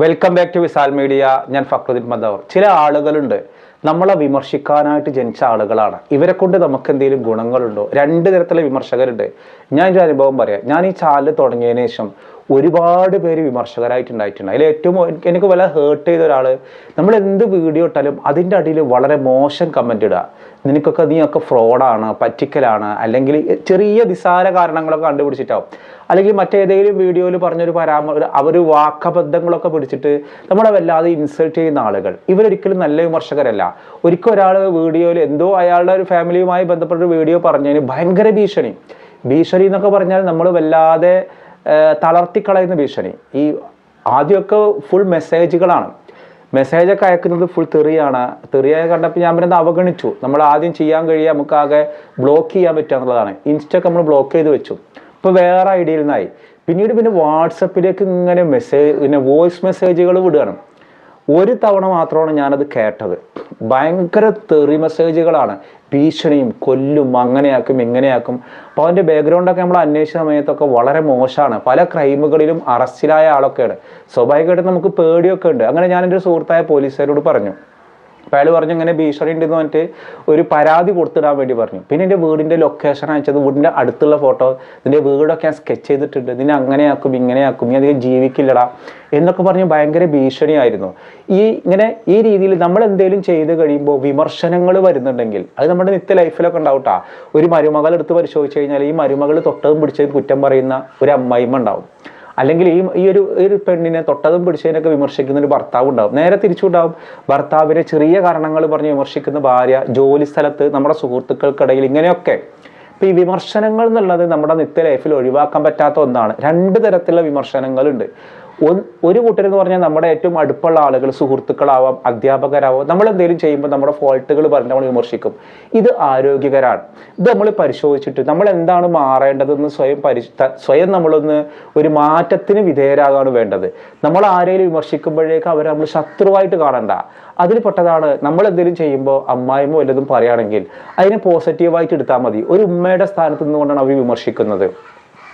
Welcome back to Visal media ഞാൻ ഫക്രുദ്ദീൻ മദവർ. ചില ആളുകളുണ്ട് നമ്മളെ വിമർശിക്കാനായിട്ട് ജനിച്ച ആളുകളാണ്. ഇവരെ കൊണ്ട് നമുക്ക് എന്തെങ്കിലും ഗുണങ്ങളുണ്ടോ? രണ്ട് തരത്തിലെ വിമർശകരുണ്ട്. ഞാൻ ഒരു അനുഭവം പറയാം. ഞാൻ ഈ ചാനൽ തുടങ്ങിയതിന് ശേഷം ഒരുപാട് പേര് വിമർശകരായിട്ടുണ്ടായിട്ടുണ്ട്. അതിൽ ഏറ്റവും എനിക്ക് വല്ല ഹേർട്ട് ചെയ്ത ഒരാൾ നമ്മൾ എന്ത് വീഡിയോ ഇട്ടാലും അതിന്റെ അടിയിൽ വളരെ മോശം കമന്റ് ഇടുക നിനക്കൊക്കെ നീയൊക്കെ ഫ്രോഡാണ് പറ്റിക്കലാണ് അല്ലെങ്കിൽ ചെറിയ നിസാര കാരണങ്ങളൊക്കെ കണ്ടുപിടിച്ചിട്ടാവും. അല്ലെങ്കിൽ മറ്റേതെങ്കിലും വീഡിയോയിൽ പറഞ്ഞൊരു പരാമ അവർ വാക്കബദ്ധങ്ങളൊക്കെ പിടിച്ചിട്ട് നമ്മളെ വല്ലാതെ ഇൻസൾട്ട് ചെയ്യുന്ന ആളുകൾ. ഇവരൊരിക്കലും നല്ല വിമർശകരല്ല. ഒരിക്കൽ ഒരാൾ വീഡിയോയിൽ എന്തോ അയാളുടെ ഒരു ഫാമിലിയുമായി ബന്ധപ്പെട്ട ഒരു വീഡിയോ പറഞ്ഞതിന് ഭയങ്കര ഭീഷണി. ഭീഷണി എന്നൊക്കെ പറഞ്ഞാൽ നമ്മൾ വല്ലാതെ തളർത്തിക്കളയുന്ന ഭീഷണി. ഈ ആദ്യമൊക്കെ ഫുൾ മെസ്സേജുകളാണ് മെസ്സേജൊക്കെ അയക്കുന്നത് ഫുൾ തെറിയാണ്. തെറിയായി കണ്ടപ്പോൾ ഞാൻ പിന്നെ അവഗണിച്ചു. നമ്മൾ ആദ്യം ചെയ്യാൻ കഴിയുക നമുക്ക് ആകെ ബ്ലോക്ക് ചെയ്യാൻ പറ്റുക എന്നുള്ളതാണ്. ഇൻസ്റ്റൊക്കെ നമ്മൾ ബ്ലോക്ക് ചെയ്ത് വെച്ചു. ഇപ്പോൾ വേറെ ഐഡിയയിൽ നിന്നായി. പിന്നീട് പിന്നെ വാട്സപ്പിലേക്ക് ഇങ്ങനെ മെസ്സേജ് പിന്നെ വോയിസ് മെസ്സേജുകൾ വിടുകയാണ്. ഒരു തവണ മാത്രമാണ് ഞാനത് കേട്ടത്. ഭയങ്കര തെറി മെസ്സേജുകളാണ് ഭീഷണിയും കൊല്ലും അങ്ങനെയാക്കും ഇങ്ങനെയാക്കും. അപ്പോൾ അവന്റെ ബാക്ക്ഗ്രൗണ്ടൊക്കെ നമ്മൾ അന്വേഷിച്ച സമയത്തൊക്കെ വളരെ മോശമാണ്. പല ക്രൈമുകളിലും അറസ്റ്റിലായ ആളൊക്കെയാണ്. സ്വാഭാവികമായിട്ടും നമുക്ക് പേടിയൊക്കെ ഉണ്ട്. അങ്ങനെ ഞാൻ എന്റെ സുഹൃത്തായ പോലീസുകാരോട് പറഞ്ഞു. അപ്പോൾ അയാൾ പറഞ്ഞു ഇങ്ങനെ ഭീഷണി ഉണ്ടെന്ന് പറഞ്ഞിട്ട് ഒരു പരാതി കൊടുത്തിടാൻ വേണ്ടി പറഞ്ഞു. പിന്നെ എന്റെ വീടിന്റെ ലൊക്കേഷൻ അയച്ചത് വീടിന്റെ അടുത്തുള്ള ഫോട്ടോ നിന്റെ വീടൊക്കെ ഞാൻ സ്കെച്ച് ചെയ്തിട്ടുണ്ട്. നിന്നെ അങ്ങനെയാക്കും ഇങ്ങനെയാക്കും. നീ അധികം ജീവിക്കില്ലടാ. എന്നൊക്കെ പറഞ്ഞ് ഭയങ്കര ഭീഷണിയായിരുന്നു. ഈ ഇങ്ങനെ ഈ രീതിയിൽ നമ്മൾ എന്തെങ്കിലും ചെയ്ത് കഴിയുമ്പോൾ വിമർശനങ്ങൾ വരുന്നുണ്ടെങ്കിൽ അത് നമ്മുടെ നിത്യ ലൈഫിലൊക്കെ ഉണ്ടാവട്ടാ ഒരു മരുമകൾ എടുത്ത് പരിശോധിച്ച് കഴിഞ്ഞാൽ ഈ മരുമകൾ തൊട്ടതും പിടിച്ചതും കുറ്റം പറയുന്ന ഒരു അമ്മായിമ്മ ഉണ്ടാവും. അല്ലെങ്കിൽ ഈ ഈ ഒരു ഒരു പെണ്ണിനെ തൊട്ടതും പിടിച്ചതിനൊക്കെ വിമർശിക്കുന്ന ഒരു ഭർത്താവ് ഉണ്ടാവും നേരെ തിരിച്ചുണ്ടാവും. ഭർത്താവിനെ ചെറിയ കാരണങ്ങൾ പറഞ്ഞ് വിമർശിക്കുന്ന ഭാര്യ ജോലി സ്ഥലത്ത് നമ്മുടെ സുഹൃത്തുക്കൾക്കിടയിൽ ഇങ്ങനെയൊക്കെ. ഇപ്പം ഈ വിമർശനങ്ങൾ എന്നുള്ളത് നമ്മുടെ നിത്യ ലൈഫിൽ ഒഴിവാക്കാൻ പറ്റാത്ത ഒന്നാണ്. രണ്ട് തരത്തിലുള്ള വിമർശനങ്ങളുണ്ട്. ഒരു കൂട്ടർ എന്ന് പറഞ്ഞാൽ നമ്മുടെ ഏറ്റവും അടുപ്പുള്ള ആളുകൾ സുഹൃത്തുക്കളാവാം അധ്യാപകരാവാം നമ്മൾ എന്തെങ്കിലും ചെയ്യുമ്പോൾ നമ്മുടെ ഫോൾട്ടുകൾ പറഞ്ഞ് നമ്മൾ വിമർശിക്കും. ഇത് ആരോഗ്യകരാണ്. ഇത് നമ്മൾ പരിശോധിച്ചിട്ട് നമ്മൾ എന്താണ് മാറേണ്ടതെന്ന് സ്വയം പരി സ്വയം നമ്മളൊന്ന് ഒരു മാറ്റത്തിന് വിധേയരാകാണ് വേണ്ടത്. നമ്മൾ ആരെങ്കിലും വിമർശിക്കുമ്പോഴേക്ക് അവരെ നമ്മൾ ശത്രുവായിട്ട് കാണണ്ട. അതിൽ പെട്ടതാണ് നമ്മൾ എന്തെങ്കിലും ചെയ്യുമ്പോൾ അമ്മായിമ്മ വല്ലതും പറയുകയാണെങ്കിൽ അതിനെ പോസിറ്റീവായിട്ട് എടുത്താൽ മതി. ഒരു ഉമ്മയുടെ സ്ഥാനത്ത് നിന്നുകൊണ്ടാണ് അവർ വിമർശിക്കുന്നത്.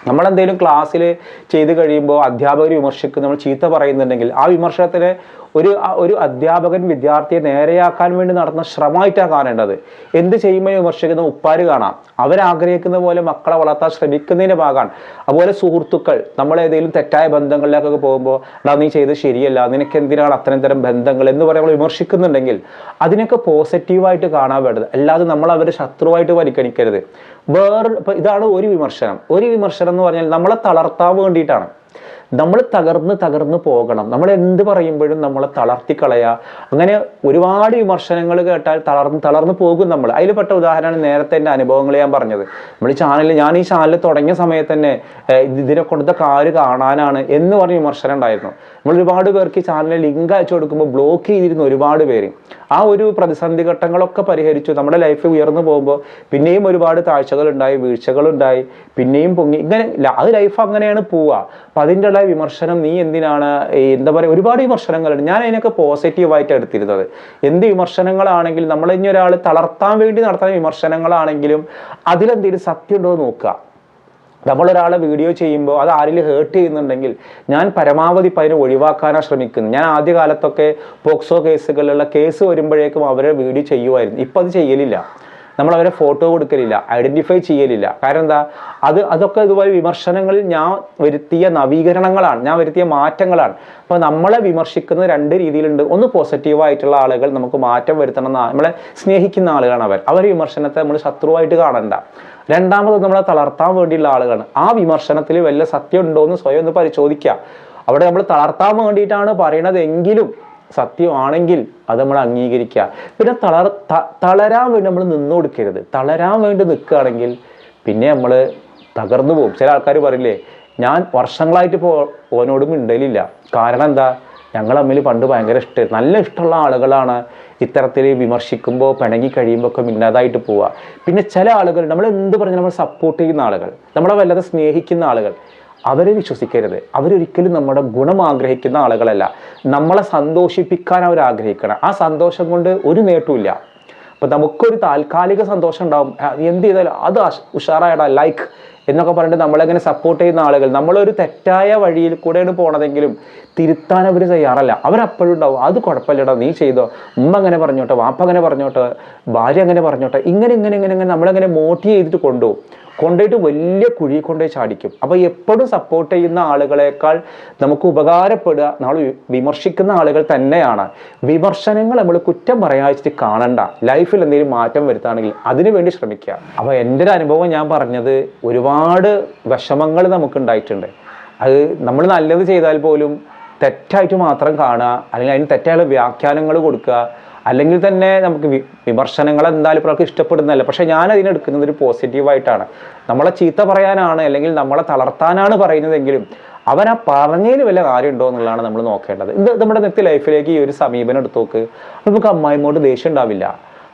നമ്മളെന്തെങ്കിലും ക്ലാസ്സിൽ ചെയ്ത് കഴിയുമ്പോൾ അധ്യാപകർ വിമർശിക്കും നമ്മൾ ചീത്ത പറയുന്നുണ്ടെങ്കിൽ ആ വിമർശനത്തിന് ഒരു ഒരു അധ്യാപകൻ വിദ്യാർത്ഥിയെ നേരെയാക്കാൻ വേണ്ടി നടത്തുന്ന ശ്രമമായിട്ടാണ് കാണേണ്ടത്. എന്ത് ചെയ്യുമ്പോൾ വിമർശിക്കുന്ന ഉപ്പാര് കാണാം. അവരാഗ്രഹിക്കുന്ന പോലെ മക്കളെ വളർത്താൻ ശ്രമിക്കുന്നതിന്റെ ഭാഗമാണ്. അതുപോലെ സുഹൃത്തുക്കൾ നമ്മൾ ഏതെങ്കിലും തെറ്റായ ബന്ധങ്ങളിലേക്കൊക്കെ പോകുമ്പോൾ എടാ നീ ചെയ്ത് ശരിയല്ല. നിനക്ക് എന്തിനാണ് അത്തരം തരം ബന്ധങ്ങൾ? എന്ന് പറയുമ്പോൾ വിമർശിക്കുന്നുണ്ടെങ്കിൽ അതിനൊക്കെ പോസിറ്റീവായിട്ട് കാണാൻ വേണ്ടത്. അല്ലാതെ നമ്മൾ അവരെ ശത്രുവായിട്ട് പരിഗണിക്കരുത്. വേറെ ഇതാണ് ഒരു വിമർശനം. ഒരു വിമർശനം എന്ന് പറഞ്ഞാൽ നമ്മളെ തളർത്താൻ വേണ്ടിയിട്ടാണ്. നമ്മൾ തകർന്ന് തകർന്ന് പോകണം. നമ്മൾ എന്ത് പറയുമ്പോഴും നമ്മളെ തളർത്തിക്കളയുക അങ്ങനെ ഒരുപാട് വിമർശനങ്ങൾ കേട്ടാൽ തളർന്ന് തളർന്ന് പോകും നമ്മൾ. അതിൽപ്പെട്ട ഉദാഹരണമാണ് നേരത്തെ എന്റെ അനുഭവങ്ങൾ ഞാൻ പറഞ്ഞത്. നമ്മൾ ഈ ചാനൽ ഞാൻ ഈ ചാനൽ തുടങ്ങിയ സമയത്ത് തന്നെ ഇതിനെ കൊടുത്ത കാര് കാണാനാണ് എന്ന് പറഞ്ഞ വിമർശനം ഉണ്ടായിരുന്നു. നമ്മൾ ഒരുപാട് പേർക്ക് ചാനലിൽ ലിങ്ക് അയച്ചു കൊടുക്കുമ്പോൾ ബ്ലോക്ക് ചെയ്തിരുന്ന ഒരുപാട് പേര്. ആ ഒരു പ്രതിസന്ധി ഘട്ടങ്ങളൊക്കെ പരിഹരിച്ചു. നമ്മുടെ ലൈഫ് ഉയർന്നു പോകുമ്പോൾ പിന്നെയും ഒരുപാട് താഴ്ചകളുണ്ടായി വീഴ്ചകളുണ്ടായി പിന്നെയും പൊങ്ങി. ഇങ്ങനെ അത് ലൈഫ് അങ്ങനെയാണ് പോവുക. അപ്പം അതിന്റെ ഉള്ള വിമർശനം നീ എന്തിനാണ് എന്താ പറയുക ഒരുപാട് വിമർശനങ്ങളുണ്ട്. ഞാൻ അതിനൊക്കെ പോസിറ്റീവായിട്ട് എടുത്തിരുന്നത്. എന്ത് വിമർശനങ്ങളാണെങ്കിൽ നമ്മൾ ഇനി ഒരാൾ തളർത്താൻ വേണ്ടി നടത്തുന്ന വിമർശനങ്ങളാണെങ്കിലും അതിലെന്തെങ്കിലും സത്യം ഉണ്ടോ എന്ന് നോക്കുക. നമ്മളൊരാളെ വീഡിയോ ചെയ്യുമ്പോൾ അത് ആരെങ്കിലും ഹേർട്ട് ചെയ്യുന്നുണ്ടെങ്കിൽ ഞാൻ പരമാവധി ഇപ്പം അതിനെ ഒഴിവാക്കാനാണ് ശ്രമിക്കുന്നത്. ഞാൻ ആദ്യ കാലത്തൊക്കെ പോക്സോ കേസുകളിലുള്ള കേസ് വരുമ്പോഴേക്കും അവരെ വീഡിയോ ചെയ്യുമായിരുന്നു. ഇപ്പം അത് ചെയ്യലില്ല. നമ്മൾ അവരെ ഫോട്ടോ കൊടുക്കലില്ല ഐഡന്റിഫൈ ചെയ്യലില്ല. കാരണം എന്താ? അത് അതൊക്കെ ഇതുപോലെ വിമർശനങ്ങളിൽ ഞാൻ വരുത്തിയ നവീകരണങ്ങളാണ് ഞാൻ വരുത്തിയ മാറ്റങ്ങളാണ്. അപ്പോൾ നമ്മളെ വിമർശിക്കുന്ന രണ്ട് രീതിയിലുണ്ട്. ഒന്ന് പോസിറ്റീവായിട്ടുള്ള ആളുകൾ നമുക്ക് മാറ്റം വരുത്തണം നമ്മളെ സ്നേഹിക്കുന്ന ആളുകളാണ് അവർ. അവർ വിമർശനത്തെ നമ്മൾ ശത്രുവായിട്ട് കാണണ്ട. രണ്ടാമത് നമ്മളെ തളർത്താൻ വേണ്ടിയുള്ള ആളുകളാണ്. ആ വിമർശനത്തിൽ വല്ല സത്യം ഉണ്ടോ എന്ന് സ്വയം ഒന്ന് പരിശോധിക്കുക അവിടെ നമ്മൾ തളർത്താൻ വേണ്ടിയിട്ടാണ് പറയണത് എങ്കിലും സത്യമാണെങ്കിൽ അത് നമ്മൾ അംഗീകരിക്കുക. പിന്നെ തളർ തളരാൻ വേണ്ടി നമ്മൾ നിന്ന് കൊടുക്കരുത്. തളരാൻ വേണ്ടി നിൽക്കുകയാണെങ്കിൽ പിന്നെ നമ്മൾ തകർന്നു പോകും. ചില ആൾക്കാർ പറയില്ലേ ഞാൻ വർഷങ്ങളായിട്ട് ഇപ്പോൾ ഓനോട് മിണ്ടലില്ല. കാരണം എന്താ? ഞങ്ങൾ തമ്മിൽ പണ്ട് ഭയങ്കര ഇഷ്ടം നല്ല ഇഷ്ടമുള്ള ആളുകളാണ്. ഇത്തരത്തിൽ വിമർശിക്കുമ്പോൾ പിണങ്ങി കഴിയുമ്പോൾ ഒക്കെ മിന്നതായിട്ട് പോവുക. പിന്നെ ചില ആളുകൾ നമ്മൾ എന്ത് പറഞ്ഞാൽ നമ്മൾ സപ്പോർട്ട് ചെയ്യുന്ന ആളുകൾ. നമ്മളെ വല്ലാതെ സ്നേഹിക്കുന്ന ആളുകൾ. അവരെ വിശ്വസിക്കരുത്. അവരൊരിക്കലും നമ്മുടെ ഗുണം ആഗ്രഹിക്കുന്ന ആളുകളല്ല. നമ്മളെ സന്തോഷിപ്പിക്കാൻ അവർ ആഗ്രഹിക്കണം. ആ സന്തോഷം കൊണ്ട് ഒരു നേട്ടമില്ല അപ്പൊ നമുക്കൊരു താൽക്കാലിക സന്തോഷം ഉണ്ടാവും. എന്ത് ചെയ്താലും അത് ഉഷാറായടാ ലൈക്ക് എന്നൊക്കെ പറഞ്ഞിട്ട് നമ്മളെങ്ങനെ സപ്പോർട്ട് ചെയ്യുന്ന ആളുകൾ നമ്മളൊരു തെറ്റായ വഴിയിൽ കൂടെയാണ് പോണതെങ്കിലും തിരുത്താൻ അവർ തയ്യാറല്ല. അവരപ്പോഴും ഉണ്ടാവും അത് കുഴപ്പമില്ലടാ നീ ചെയ്തോ. ഉമ്മ അങ്ങനെ പറഞ്ഞോട്ടെ വാപ്പ അങ്ങനെ പറഞ്ഞോട്ടെ ഭാര്യ അങ്ങനെ പറഞ്ഞോട്ടെ ഇങ്ങനെ ഇങ്ങനെ ഇങ്ങനെ ഇങ്ങനെ നമ്മളങ്ങനെ മോട്ടിവ് ചെയ്തിട്ട് കൊണ്ടുപോകും. കൊണ്ടുപോയിട്ട് വലിയ കുഴി കൊണ്ടുപോയി ചാടിക്കും. അപ്പോൾ എപ്പോഴും സപ്പോർട്ട് ചെയ്യുന്ന ആളുകളെക്കാൾ നമുക്ക് ഉപകാരപ്പെടുക നമ്മൾ വിമർശിക്കുന്ന ആളുകൾ തന്നെയാണ്. വിമർശനങ്ങൾ നമ്മൾ കുറ്റം പറയാച്ചിട്ട് കാണണ്ട. ലൈഫിൽ എന്തെങ്കിലും മാറ്റം വരുത്താണെങ്കിൽ അതിനുവേണ്ടി ശ്രമിക്കുക. അപ്പോൾ എന്റെ ഒരു അനുഭവം ഞാൻ പറഞ്ഞത് ഒരുപാട് വിഷമങ്ങൾ നമുക്ക് ഉണ്ടായിട്ടുണ്ട് അത് നമ്മൾ നല്ലത് ചെയ്താൽ പോലും തെറ്റായിട്ട് മാത്രം കാണുക അല്ലെങ്കിൽ അതിന് തെറ്റായുള്ള വ്യാഖ്യാനങ്ങൾ കൊടുക്കുക അല്ലെങ്കിൽ തന്നെ നമുക്ക് വിമർശനങ്ങൾ എന്തായാലും ഇപ്പോൾ ഇഷ്ടപ്പെടുന്നതല്ല. പക്ഷേ ഞാൻ അതിനെടുക്കുന്നത് ഒരു പോസിറ്റീവായിട്ടാണ്. നമ്മളെ ചീത്ത പറയാനാണ് അല്ലെങ്കിൽ നമ്മളെ തളർത്താനാണ് പറയുന്നതെങ്കിലും അവൻ ആ പറഞ്ഞതിന് വല്ല കാര്യമുണ്ടോ എന്നുള്ളതാണ് നമ്മൾ നോക്കേണ്ടത്. ഇത് നമ്മുടെ നിത്യ ലൈഫിലേക്ക് ഈ ഒരു സമീപനം എടുത്തു നോക്ക്. നമുക്ക് അമ്മായിമോട് ദേഷ്യം ഉണ്ടാവില്ല.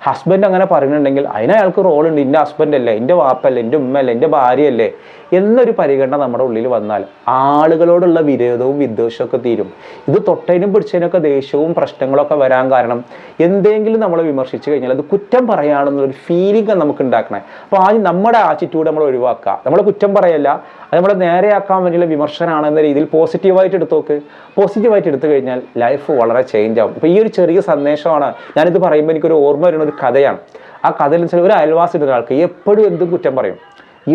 ഹസ്ബൻഡ് അങ്ങനെ പറയുന്നുണ്ടെങ്കിൽ അതിന് അയാൾക്ക് റോളുണ്ട്. എന്റെ ഹസ്ബൻഡ് അല്ലേ? എന്റെ വാപ്പല്ലേ? എന്റെ ഉമ്മയല്ലേ എന്റെ ഭാര്യയല്ലേ? എന്നൊരു പരിഗണന നമ്മുടെ ഉള്ളിൽ വന്നാൽ ആളുകളോടുള്ള വിരോധവും വിദ്വേഷമൊക്കെ തീരും. ഇത് തൊട്ടതിനും പിടിച്ചതിനൊക്കെ ദേഷ്യവും പ്രശ്നങ്ങളൊക്കെ വരാൻ കാരണം എന്തെങ്കിലും നമ്മൾ വിമർശിച്ചു കഴിഞ്ഞാൽ അത് കുറ്റം പറയാണെന്നുള്ളൊരു ഫീലിംഗ് നമുക്ക് ഉണ്ടാക്കണേ. അപ്പോൾ ആദ്യം നമ്മുടെ ആറ്റിറ്റ്യൂഡ് നമ്മൾ ഒഴിവാക്കുക. നമ്മൾ കുറ്റം പറയല്ല. അത് നമ്മളെ നേരെയാക്കാൻ വേണ്ടിയുള്ള വിമർശനമാണ് എന്ന രീതിയിൽ പോസിറ്റീവായിട്ട് എടുത്തു നോക്ക്. പോസിറ്റീവായിട്ട് എടുത്തു കഴിഞ്ഞാൽ ലൈഫ് വളരെ ചേഞ്ച് ആവും. അപ്പോൾ ഈ ഒരു ചെറിയ സന്ദേശമാണ്. ഞാനിത് പറയുമ്പോൾ എനിക്കൊരു ഓർമ്മ വരുന്ന ഒരു കഥയാണ്. ആ കഥയിൽ വെച്ചാൽ ഒരു അയൽവാസിയുടെ ഒരാൾക്ക് എപ്പോഴും എന്തും കുറ്റം പറയും.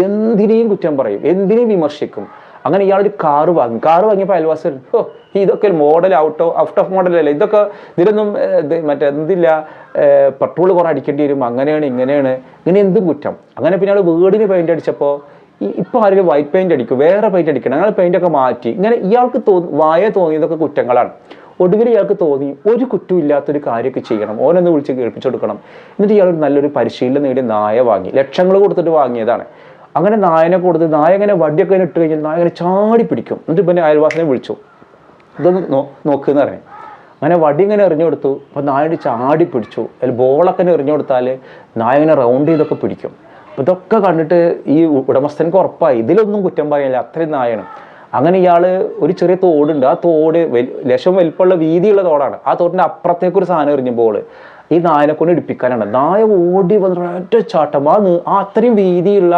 എന്തിനേയും കുറ്റം പറയും. എന്തിനേയും വിമർശിക്കും. അങ്ങനെ ഇയാളൊരു കാറ് വാങ്ങി. കാറ് വാങ്ങിയപ്പോൾ അയൽവാസി ഓ ഇതൊക്കെ ഒരു model out of out of model അല്ലേ? ഇതൊക്കെ ഇതിലൊന്നും മറ്റേ എന്തില്ല? പെട്രോൾ കുറേ അടിക്കേണ്ടി വരും. അങ്ങനെയാണ് ഇങ്ങനെയാണ്. ഇങ്ങനെ എന്തും കുറ്റം. അങ്ങനെ പിന്നെ അയാൾ വീടിന് പെയിന്റ് അടിച്ചപ്പോൾ ഇപ്പോൾ ആരെങ്കിലും വൈറ്റ് പെയിന്റ് അടിക്കും വേറെ പെയിന്റ് അടിക്കണം അങ്ങനെ പെയിന്റ് ഒക്കെ മാറ്റി. ഇങ്ങനെ ഇയാൾക്ക് തോന്നി വായ തോന്നിയതൊക്കെ കുറ്റങ്ങളാണ്. ഒടുവിൽ ഇയാൾക്ക് തോന്നി ഒരു കുറ്റമില്ലാത്തൊരു കാര്യമൊക്കെ ചെയ്യണം. ഓനൊന്ന് വിളിച്ച് കേൾപ്പിച്ചു കൊടുക്കണം. എന്നിട്ട് ഇയാൾ നല്ലൊരു പരിശീലനം നേടി നായ വാങ്ങി. ലക്ഷങ്ങൾ കൊടുത്തിട്ട് വാങ്ങിയതാണ്. അങ്ങനെ നായനെ കൊടുത്ത് നായ ഇങ്ങനെ വടിയൊക്കെ ഇട്ട് കഴിഞ്ഞാൽ നായ ഇങ്ങനെ ചാടി പിടിക്കും. എന്നിട്ട് പിന്നെ അയൽവാസനെ വിളിച്ചു. ഇതൊന്ന് നോ നോക്കുന്ന പറഞ്ഞു. അങ്ങനെ വടി ഇങ്ങനെ എറിഞ്ഞു കൊടുത്തു. അപ്പോൾ നായയുടെ ചാടി പിടിച്ചു. അതിൽ ബോളൊക്കെ എറിഞ്ഞു കൊടുത്താൽ നായ ഇങ്ങനെ റൗണ്ട് ചെയ്തൊക്കെ പിടിക്കും. അപ്പോൾ ഇതൊക്കെ കണ്ടിട്ട് ഈ ഉടമസ്ഥനക്ക് ഉറപ്പായി. ഇതിലൊന്നും കുറ്റം പറയില്ല അത്രയും നായാണ്. അങ്ങനെ ഇയാൾ ഒരു ചെറിയ തോടുണ്ട്. ആ തോട് ലക്ഷം വലിപ്പമുള്ള വീതിയുള്ള തോടാണ്. ആ തോടിന്റെ അപ്പുറത്തേക്ക് ഒരു സാധനം എറിഞ്ഞപ്പോൾ ഈ നായനെ കൊണ്ട് ഇടിപ്പിക്കാനാണ്. നായ ഓടി വന്നിട്ട് ഒറ്റ ചാട്ടം. ആ ആ അത്രയും വീതിയുള്ള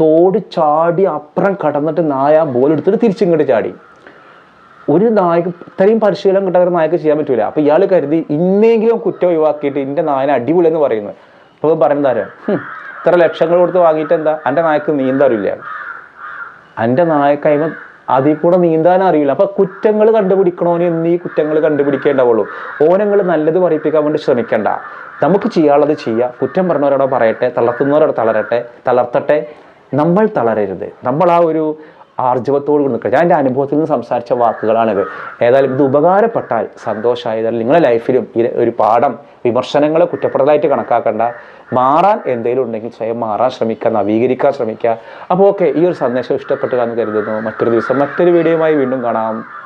തോട് ചാടി അപ്പുറം കടന്നിട്ട് നായ ബോൾ എടുത്തിട്ട് തിരിച്ചിങ്ങോട്ട് ചാടി. ഒരു നായക്ക് ഇത്രയും പരിശീലനം കിട്ടാൻ ഒരു നായക്ക് ചെയ്യാൻ പറ്റൂല. അപ്പൊ ഇയാൾ കരുതി ഇന്നെങ്കിലും കുറ്റം ഒഴിവാക്കിയിട്ട് ഇന്റെ നായനെ അടിപൊളി എന്ന് പറയുന്നത് അപ്പൊ പറയുന്നത് ആരാ? ഇത്ര ലക്ഷങ്ങൾ കൊടുത്ത് വാങ്ങിയിട്ട് എന്താ? എന്റെ നായക്ക് നീന്താറില്ല എന്റെ നായക്കൈമ അതിൽ കൂടെ നീന്താൻ അറിയില്ല. അപ്പൊ കുറ്റങ്ങൾ കണ്ടുപിടിക്കണോന് എന്നീ കുറ്റങ്ങൾ കണ്ടുപിടിക്കേണ്ടാവുള്ളൂ ഓനങ്ങൾ നല്ലത് പറയിപ്പിക്കാൻ വേണ്ടി ശ്രമിക്കണ്ട. നമുക്ക് ചെയ്യാനുള്ളത് ചെയ്യുക കുറ്റം പറഞ്ഞവരോട് പറയട്ടെ തളർത്തുന്നവരോട് തളരട്ടെ തളർത്തട്ടെ. നമ്മൾ തളരരുത്. നമ്മൾ ആ ഒരു ആർജവത്തോട് നിൽക്കുക. ഞാൻ എന്റെ അനുഭവത്തിൽ നിന്ന് സംസാരിച്ച വാക്കുകളാണിത്. ഏതായാലും ഇത് ഉപകാരപ്പെട്ടാൽ സന്തോഷമായതായാലും നിങ്ങളുടെ ലൈഫിലും ഈ ഒരു പാഠം വിമർശനങ്ങളെ കുറ്റപ്പെടലായിട്ട് കണക്കാക്കേണ്ട. മാറാൻ എന്തെങ്കിലും ഉണ്ടെങ്കിൽ സ്വയം മാറാൻ ശ്രമിക്കുക നവീകരിക്കാൻ ശ്രമിക്കുക. അപ്പോൾ ഓക്കെ ഈ ഒരു സന്ദേശം ഇഷ്ടപ്പെട്ടു എന്ന് കരുതുന്നു. മറ്റൊരു ദിവസം മറ്റൊരു വീഡിയോയുമായി വീണ്ടും കാണാം.